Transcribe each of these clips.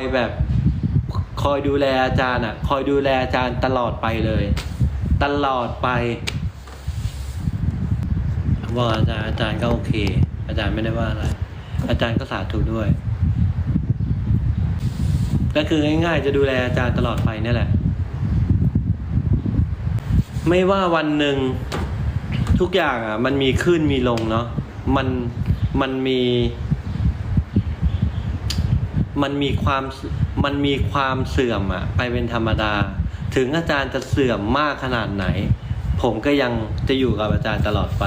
ไปแบบคอยดูแลอาจารย์อะ คอยดูแลอาจารย์ตลอดไปเลย ตลอดไปว่าอาจารย์อาจารย์ก็โอเค อาจารย์ไม่ได้ว่าอะไร อาจารย์ก็สาธุด้วย ก็คือง่ายๆ จะดูแลอาจารย์ตลอดไปนี่แหละ ไม่ว่าวันหนึ่งทุกอย่างอะ มันมีขึ้นมีลงเนาะมันมันมี มันมีความมันมีความเสื่อมอะไปเป็นธรรมดา ถึงอาจารย์จะเสื่อมมากขนาดไหน ผมก็ยังจะอยู่กับอาจารย์ตลอดไป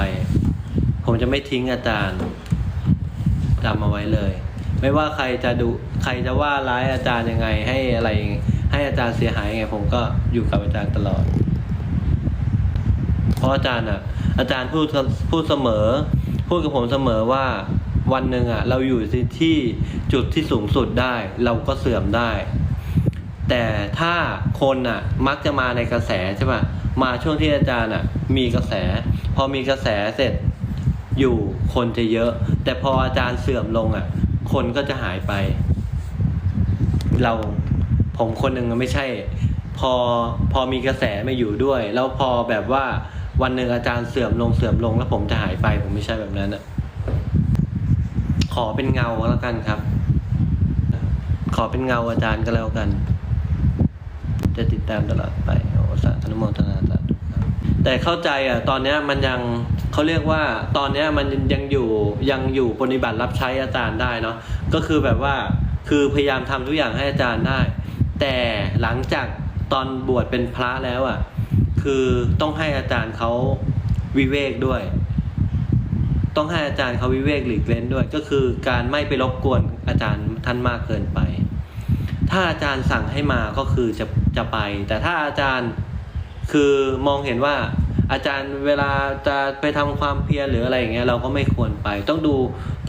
ผมจะไม่ทิ้งอาจารย์จำเอาไว้เลย ไม่ว่าใครจะดูใครจะว่าร้ายอาจารย์ยังไง ให้อะไร ให้อาจารย์เสียหายยังไง ผมก็อยู่กับอาจารย์ตลอด เพราะอาจารย์อะ อาจารย์พูดพูดเสมอ พูดกับผมเสมอว่า วันหนึ่งอะเราอยู่ที่จุดที่สูงสุดได้ เราก็เสื่อมได้ แต่ถ้าคนอะมักจะมาในกระแสใช่ป่ะมาช่วงที่อาจารย์อะ มีกระแส พอมีกระแสเสร็จอยู่คนจะเยอะ แต่พออาจารย์เสื่อมลงอะ คนก็จะหายไป เราผมคนหนึ่งไม่ใช่ พอพอมีกระแสมาอยู่ด้วย แล้วพอแบบว่าวันหนึ่งอาจารย์เสื่อมลงเสื่อมลงแล้วผมจะหายไป ผมไม่ใช่แบบนั้นอะ ขอเป็นเงาแล้วกันครับ ขอเป็นเงาอาจารย์ก็แล้วกัน จะติดตามตลอดไปโอสาธนโมทนาสาธุครับแต่เข้าใจอะตอนเนี้ยมันยังเขาเรียกว่าตอนเนี้ยมันยังอยู่ยังอยู่ปฏิบัติรับใช้อาจารย์ได้เนาะก็คือแบบว่าคือพยายามทำทุกอย่างให้อาจารย์ได้ แต่หลังจากตอนบวชเป็นพระแล้วอะคือต้องให้อาจารย์เขาวิเวกด้วย ต้องให้อาจารย์เขาวิเวกหลีกเล่นด้วย ก็คือการไม่ไปรบกวนอาจารย์ท่านมากเกินไป ถ้าอาจารย์สั่งให้มาก็คือจะจะไป แต่ถ้าอาจารย์คือมองเห็นว่าอาจารย์เวลาจะไปทำความเพียรหรืออะไรอย่างเงี้ยเราก็ไม่ควรไป ต้องดู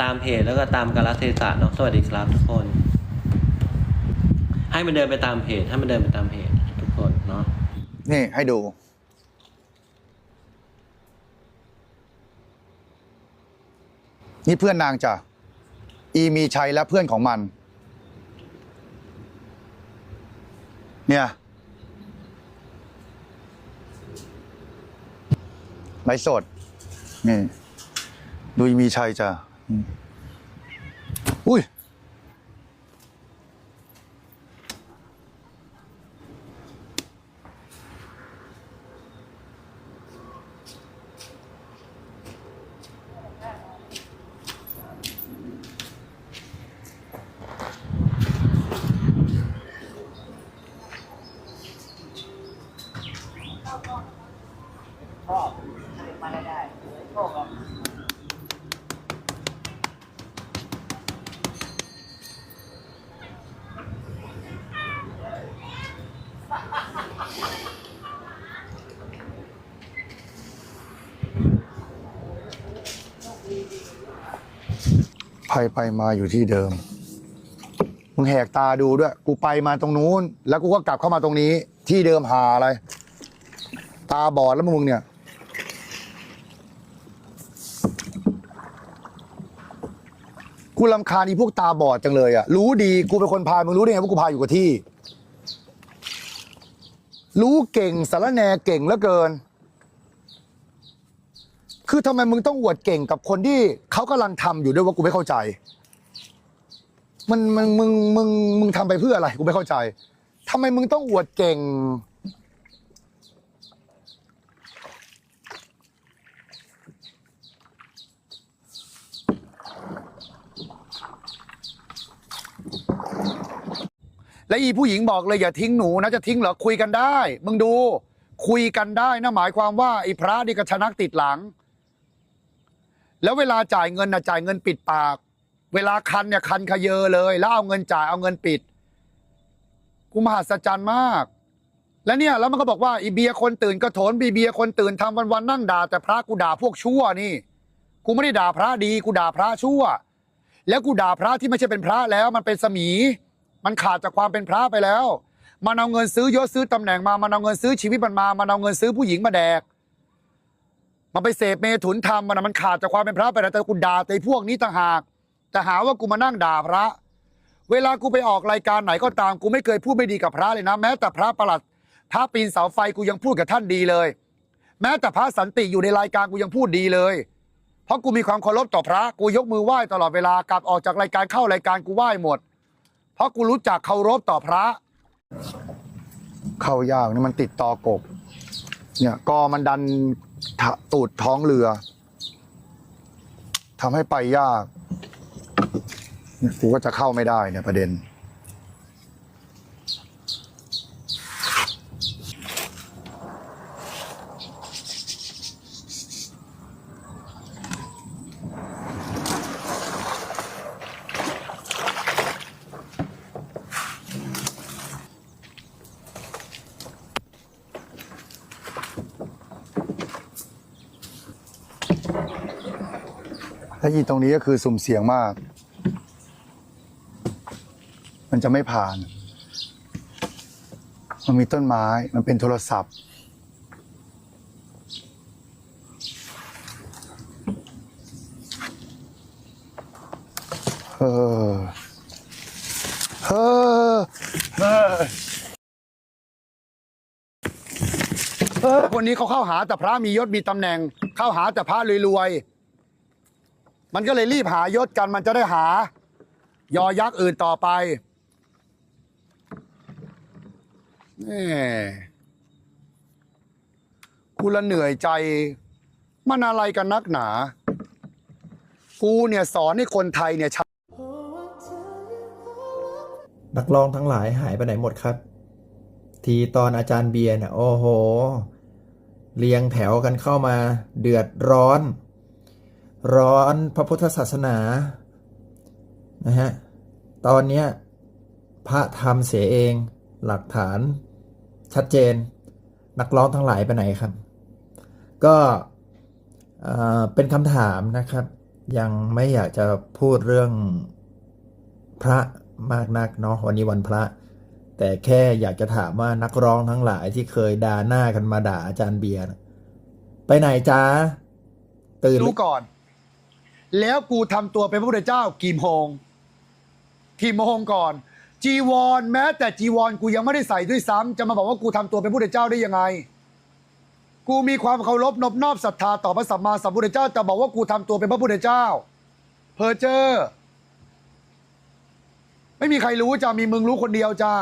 ตามเหตุแล้วก็ตามกาลเทศะเนาะสวัสดีครับทุกคน ให้มันเดินไปตามเหตุให้มันเดินไปตามเหตุทุกคนเนาะนี่ให้ดู นี่เพื่อนนางจ้ะอีมีชัยและเพื่อนของมัน เนี่ยไลฟ์สดนี่ดูอีมีชัยจ้ะอุ้ย ชอบมาได้ได้โชคครับไปไปมาอยู่ที่เดิม มึงแหกตาดูด้วย กูไปมาตรงนู้น แล้วกูก็กลับเข้ามาตรงนี้ ที่เดิมหาอะไร ตาบอดแล้วมึงเนี่ย กูลำคาญอีพวกตาบอดจังเลยอะรู้ดีกูเป็นคนพา มึงรู้ได้ไงว่ากูพาอยู่กับที่ รู้เก่งสารแหนเก่งเหลือเกิน คือทำไมมึงต้องอวดเก่งกับคนที่เขากำลังทำอยู่ด้วยว่ากูไม่เข้าใจ มันมึงมึงมึงมึงทำไปเพื่ออะไร กูไม่เข้าใจทำไมมึงต้องอวดเก่ง และอีผู้หญิงบอกเลยอย่าทิ้งหนูนะจะทิ้งเหรอคุยกันได้ มึงดูคุยกันได้นะหมายความว่าไอ้พระนี่ก็ชนักติดหลัง แล้วเวลาจ่ายเงินนะจ่ายเงินปิดปาก เวลาคันเนี่ยคันขยเยอเลย แล้วเอาเงินจ่ายเอาเงินปิด กูมหัศจรรย์มาก แล้วเนี่ยแล้วมันก็บอกว่าอีเบียคนตื่นก็โถนบีเบียคนตื่นทำวันวันนั่งด่าแต่พระกูด่าพวกชั่วนี่ กูไม่ได้ด่าพระดี กูด่าพระชั่ว แล้วกูด่าพระที่ไม่ใช่เป็นพระแล้วมันเป็นสมี มันขาดจากความเป็นพระไปแล้ว มันเอาเงินซื้อยศซื้อตำแหน่งมา มันเอาเงินซื้อชีวิตมันมา มันเอาเงินซื้อผู้หญิงมาแดก มันไปเสพเมถุนธรรมมันนะมันขาดจากความเป็นพระไปแล้วแต่กูด่าแต่พวกนี้ต่างหาก แต่หาว่ากูมานั่งด่าพระ เวลากูไปออกรายการไหนก็ตามกูไม่เคยพูดไม่ดีกับพระเลยนะ แม้แต่พระประหลัดพระปีนเสาไฟกูยังพูดกับท่านดีเลย แม้แต่พระสันติอยู่ในรายการกูยังพูดดีเลยเพราะกูมีความเคารพต่อพระ กูยกมือไหว้ตลอดเวลากลับออกจากรายการเข้ารายการกูไหว้หมด เพราะกูรู้จักเคารพต่อพระ เข้ายากนี่มันติดตอกบ เนี่ยกอมันดันตูดท้องเรือทำให้ไปยากเนี่ยกูก็จะเข้าไม่ได้เนี่ยประเด็น ถ้ายีตรงนี้ก็คือสุ่มเสียงมาก มันจะไม่ผ่าน มันมีต้นไม้ มันเป็นโทรศัพท์เออเออเออเออ คนนี้เขาเข้าหาแต่พระมียศมีตำแหน่ง เข้าหาแต่พระรวยๆมันก็เลยรีบหายศกันมันจะได้หา ยอยักษ์อื่นต่อไปแหม่กูละเหนื่อยใจ มันอะไรกันนักหนา กูเนี่ยสอนให้คนไทยเนี่ยนักร้องทั้งหลายหายไปไหนหมดครับ ทีตอนอาจารย์เบียร์เนี่ยโอ้โห เรียงแถวกันเข้ามาเดือดร้อน ร้อนพระพุทธศาสนานะฮะตอนเนี้ยพระทำเสียเองหลักฐานชัดเจน นักร้องทั้งหลายไปไหนครับ ก็เป็นคำถามนะครับ ยังไม่อยากจะพูดเรื่องพระมากนักเนาะวันนี้วันพระ แต่แค่อยากจะถามว่านักร้องทั้งหลายที่เคยด่าหน้ากันมาด่าอาจารย์เบียร์นะไปไหนจ้าตื่นรู้ก่อน แล้วกูทำตัวเป็นพระพุทธเจ้ากี่โมงกี่โมงก่อน จีวร แม้แต่จีวรกูยังไม่ได้ใส่ด้วยซ้ำจะมาบอกว่ากูทำตัวเป็นพระพุทธเจ้าได้ยังไง กูมีความเคารพนบนอบศรัทธาต่อพระสัมมาสัมพุทธเจ้าจะบอกว่ากูทำตัวเป็นพระพุทธเจ้า เพอเจอร์ไม่มีใครรู้จ้ามีมึงรู้คนเดียวจ้า